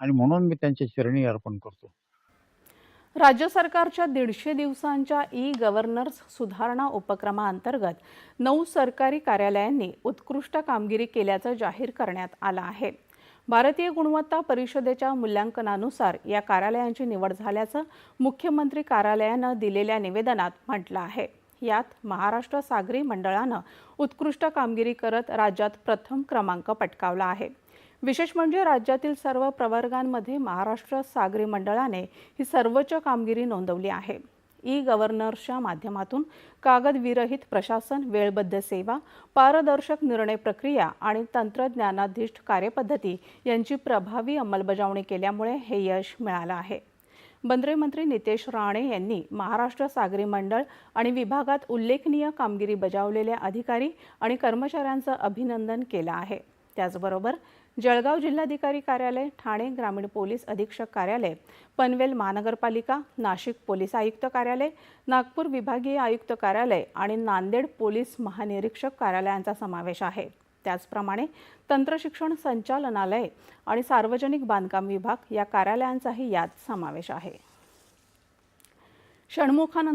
आणि म्हणून मी त्यांच्या चरणी अर्पण करतो. राज्य सरकारच्या दीडशे दिवसांच्या ई गव्हर्नर्स सुधारणा उपक्रमाअंतर्गत नऊ सरकारी कार्यालयांनी उत्कृष्ट कामगिरी केल्याचं जाहीर करण्यात आलं आहे. भारतीय गुणवत्ता परिषदेच्या मूल्यांकनानुसार या कार्यालयांची निवड झाल्याचं मुख्यमंत्री कार्यालयानं दिलेल्या निवेदनात म्हटलं आहे. यात महाराष्ट्र सागरी मंडळानं उत्कृष्ट कामगिरी करत राज्यात प्रथम क्रमांक पटकावला आहे. विशेष म्हणजे राज्यातील सर्व प्रवर्गांमध्ये महाराष्ट्र सागरी मंडळाने ही सर्वोच्च कामगिरी नोंदवली आहे. ई गव्हर्नर्सच्या माध्यमातून कागदविरहित प्रशासन वेळबद्ध सेवा पारदर्शक निर्णय प्रक्रिया आणि तंत्रज्ञानाधिष्ठ कार्यपद्धती यांची प्रभावी अंमलबजावणी केल्यामुळे हे यश मिळालं आहे. बंदरे मंत्री नितेश राणे यांनी महाराष्ट्र सागरी मंडळ आणि विभागात उल्लेखनीय कामगिरी बजावलेल्या अधिकारी आणि कर्मचाऱ्यांचं अभिनंदन केलं आहे. त्याचबरोबर जळगाव जिल्हाधिकारी कार्यालय ठाणे ग्रामीण पोलीस अधीक्षक कार्यालय पनवेल महानगरपालिका नाशिक पोलीस आयुक्त कार्यालय नागपूर विभागीय आयुक्त कार्यालय आणि नांदेड पोलीस महानिरीक्षक कार्यालयांचा समावेश आहे. त्याचप्रमाणे तंत्रशिक्षण संचालनालय आणि सार्वजनिक बांधकाम विभाग या कार्यालयांचाही यात समावेश आहे. षण्मुखानंद